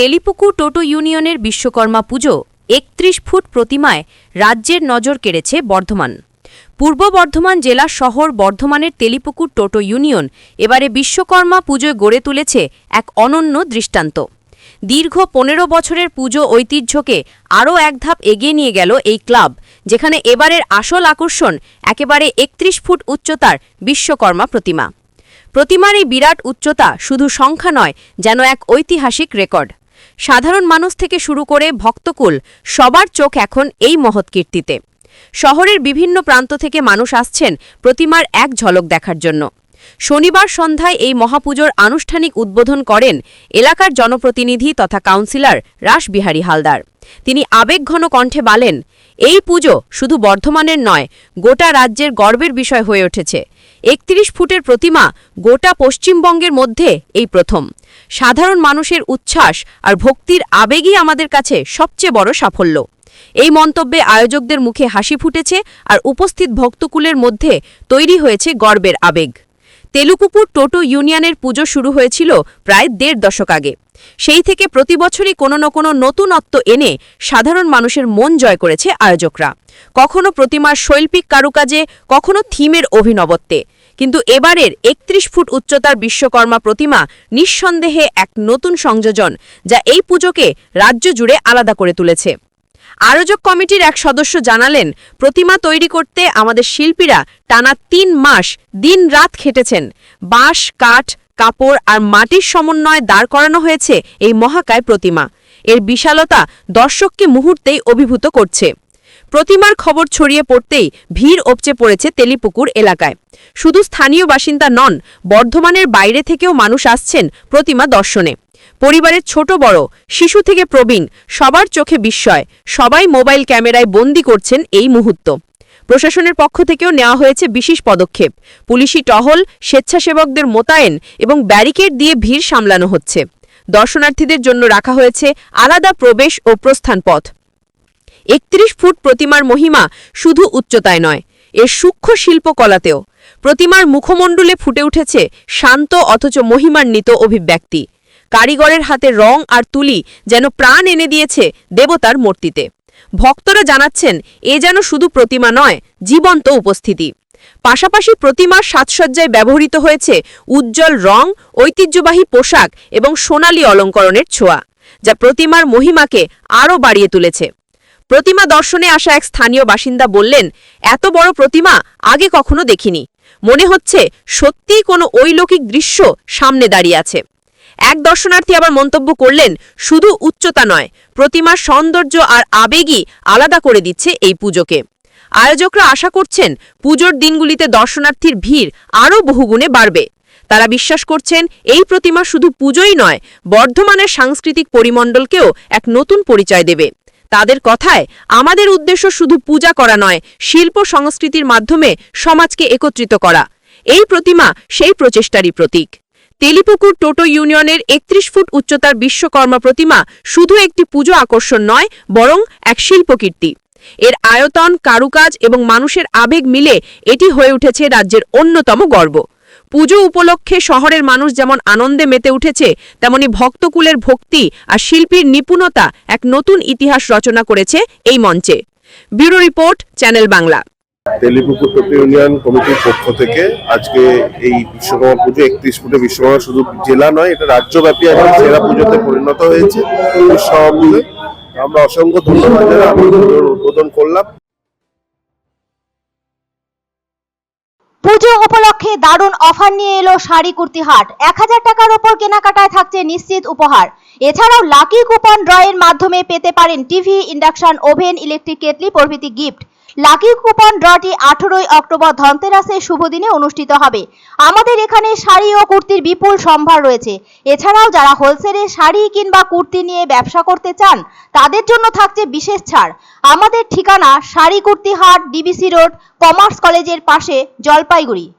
তেলিপুকু টোটো ইউনিয়নের বিশ্বকর্মা পুজো, একত্রিশ ফুট প্রতিমায় রাজ্যের নজর কেড়েছে বর্ধমান। পূর্ব বর্ধমান জেলা শহর বর্ধমানের তেলিপুকুর টোটো ইউনিয়ন এবারে বিশ্বকর্মা পুজোয় গড়ে তুলেছে এক অনন্য দৃষ্টান্ত। দীর্ঘ পনেরো বছরের পুজো ঐতিহ্যকে আরও এক ধাপ এগিয়ে নিয়ে গেল এই ক্লাব, যেখানে এবারের আসল আকর্ষণ একেবারে একত্রিশ ফুট উচ্চতার বিশ্বকর্মা প্রতিমা। প্রতিমার এই বিরাট উচ্চতা শুধু সংখ্যা নয়, যেন এক ঐতিহাসিক রেকর্ড। সাধারণ মানুষ থেকে শুরু করে ভক্তকুল, সবার চোখ এখন এই মহৎ কীর্তিতে। শহরের বিভিন্ন প্রান্ত থেকে মানুষ আসছেন প্রতিমার এক ঝলক দেখার জন্য। শনিবার সন্ধ্যায় এই মহাপুজোর আনুষ্ঠানিক উদ্বোধন করেন এলাকার জনপ্রতিনিধি তথা কাউন্সিলর রাসবিহারী হালদার। তিনি আবেগঘন কণ্ঠে বলেন এই পুজো শুধু বর্ধমানের নয়, গোটা রাজ্যের গর্বের বিষয় হয়ে উঠেছে। একত্রিশ ফুটের প্রতিমা গোটা পশ্চিমবঙ্গের মধ্যে এই প্রথম। সাধারণ মানুষের উচ্ছ্বাস আর ভক্তির আবেগই আমাদের কাছে সবচেয়ে বড় সাফল্য। এই মন্তব্যে আয়োজকদের মুখে হাসি ফুটেছে আর উপস্থিত ভক্তকুলের মধ্যে তৈরি হয়েছে গর্বের আবেগ। তেলুকুপুর টোটো ইউনিয়নের পুজো শুরু হয়েছিল প্রায় দেড় দশক আগে। সেই থেকে প্রতি বছরই কোনো না কোনো নতুনত্ব এনে সাধারণ মানুষের মন জয় করেছে আয়োজকরা। কখনো প্রতিমার শৈল্পিক কারুকাজে, কখনো থিমের অভিনবত্বে। কিন্তু এবারের একত্রিশ ফুট উচ্চতার বিশ্বকর্মা প্রতিমা নিঃসন্দেহে এক নতুন সংযোজন যা এই পুজোকে রাজ্য জুড়ে আলাদা করে তুলেছে। আয়োজক কমিটির এক সদস্য জানালেন, প্রতিমা তৈরি করতে আমাদের শিল্পীরা টানা তিন মাস দিন রাত খেটেছেন। বাঁশ, কাঠ, কাপড় আর মাটির সমন্বয়ে দাঁড় করানো হয়েছে এই মহাকায় প্রতিমা। এর বিশালতা দর্শককে মুহূর্তেই অভিভূত করছে। প্রতিমার খবর ছড়িয়ে পড়তেই ভিড় উপচে পড়েছে তেলিপুকুর এলাকায়। শুধু স্থানীয় বাসিন্দা নন, বর্ধমানের বাইরে থেকেও মানুষ আসছেন প্রতিমা দর্শনে। পরিবারের ছোট বড়, শিশু থেকে প্রবীণ, সবার চোখে বিস্ময়, সবাই মোবাইল ক্যামেরায় বন্দি করছেন এই মুহূর্ত। প্রশাসনের পক্ষ থেকেও নেওয়া হয়েছে বিশেষ পদক্ষেপ। পুলিশি টহল, স্বেচ্ছাসেবকদের মোতায়েন এবং ব্যারিকেড দিয়ে ভিড় সামলানো হচ্ছে। দর্শনার্থীদের জন্য রাখা হয়েছে আলাদা প্রবেশ ও প্রস্থান পথ। একত্রিশ ফুট প্রতিমার মহিমা শুধু উচ্চতায় নয়, এর সূক্ষ্ম শিল্পকলাতেও। প্রতিমার মুখমণ্ডলে ফুটে উঠেছে শান্ত অথচ মহিমান্বিত অভিব্যক্তি। কারিগরের হাতে রং আর তুলি যেন প্রাণ এনে দিয়েছে দেবতার মূর্তিতে। ভক্তরা জানাচ্ছেন, এ যেন শুধু প্রতিমা নয়, জীবন্ত উপস্থিতি। পাশাপাশি প্রতিমার সাজসজ্জায় ব্যবহৃত হয়েছে উজ্জ্বল রং, ঐতিহ্যবাহী পোশাক এবং সোনালি অলঙ্করণের ছোঁয়া, যা প্রতিমার মহিমাকে আরও বাড়িয়ে তুলেছে। প্রতিমা দর্শনে আসা এক স্থানীয় বাসিন্দা বললেন, এত বড় প্রতিমা আগে কখনো দেখিনি। মনে হচ্ছে সত্যিই কোনো ঐলৌকিক দৃশ্য সামনে দাঁড়িয়ে আছে। এক দর্শনার্থী আবার মন্তব্য করলেন, শুধু উচ্চতা নয়, প্রতিমার সৌন্দর্য আর আবেগই আলাদা করে দিচ্ছে এই পুজোকে। আয়োজকরা আশা করছেন, পুজোর দিনগুলিতে দর্শনার্থীর ভিড় আরও বহুগুণে বাড়বে। তারা বিশ্বাস করছেন, এই প্রতিমা শুধু পুজোই নয়, বর্ধমানের সাংস্কৃতিক পরিমণ্ডলকেও এক নতুন পরিচয় দেবে। তাদের কথায়, আমাদের উদ্দেশ্য শুধু পূজা করা নয়, শিল্প সংস্কৃতির মাধ্যমে সমাজকে একত্রিত করা। এই প্রতিমা সেই প্রচেষ্টারই প্রতীক। তেলিপুকুর টোটো ইউনিয়নের একত্রিশ ফুট উচ্চতার বিশ্বকর্মা প্রতিমা শুধু একটি পুজো আকর্ষণ নয়, বরং এক শিল্পকীর্তি। এর আয়তন, কারুকাজ এবং মানুষের আবেগ মিলে এটি হয়ে উঠেছে রাজ্যের অন্যতম গর্ব। পুজো উপলক্ষে শহরের মানুষ যেমন আনন্দে মেতে উঠেছে, তেমনি ভক্তকুলের ভক্তি আর শিল্পীর নিপুণতা এক নতুন ইতিহাস রচনা করেছে এই মঞ্চে। Bureau report, channel Bangla. Telipukur toto union কমিটির পক্ষ থেকে আজকে এই বিশ্বকর্মা পুজো একত্রিশ ফুটে বিশ্বকর্মা শুধু জেলা নয়, এটা রাজ্যব্যাপী এখন সেরা পুজোতে পরিণত হয়েছে আমরা অসংখ্য ধন্যবাদ উদ্বোধন করলাম। পুজো উপলক্ষে দারুণ অফার নিয়ে এলো শাড়ি কুর্তি হাট এক হাজার টাকার ওপর কেনাকাটায় থাকছে নিশ্চিত উপহার। এছাড়াও লাকি কুপন ড্রয়ের মাধ্যমে পেতে পারেন TV, induction, oven, electric kettle প্রভৃতি গিফট। লাকি কুপন ড্রটি আঠেরোই অক্টোবর ধনতেরাসের শুভ দিনে অনুষ্ঠিত হবে। আমাদের এখানে শাড়ি ও কুর্তির বিপুল সম্ভার রয়েছে। এছাড়াও যারা হোলসেলে শাড়ি কিংবা কুর্তি নিয়ে ব্যবসা করতে চান, তাদের জন্য থাকছে বিশেষ ছাড়। আমাদের ঠিকানা শাড়ি কুর্তি হাট ডিবিসি রোড কমার্স কলেজের পাশে জলপাইগুড়ি।